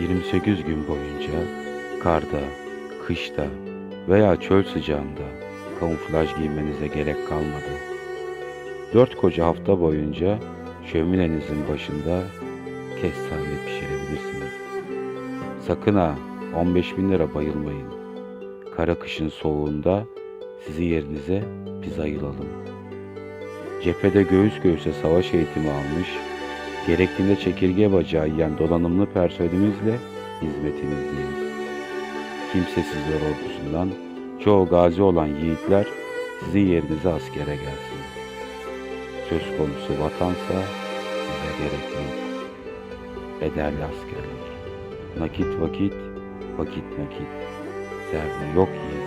28 gün boyunca karda, kışta veya çöl sıcağında kamuflaj giymenize gerek kalmadı. Dört koca hafta boyunca şöminenizin başında kestane pişirebilirsiniz. Sakın ha 15 bin lira bayılmayın. Kara kışın soğuğunda sizi yerinize biz ayılalım. Cephede göğüs göğüse savaş eğitimi almış, gerektiğinde çekirge bacağı yiyen donanımlı personelimizle hizmetinizdeyiz. Kimsesizler ordusundan çoğu gazi olan yiğitler sizin yerinize askere gelsin. Söz konusu vatansa size gerek yok. Ederli askerlik. Nakit vakit, vakit nakit. Zerre yok yiğit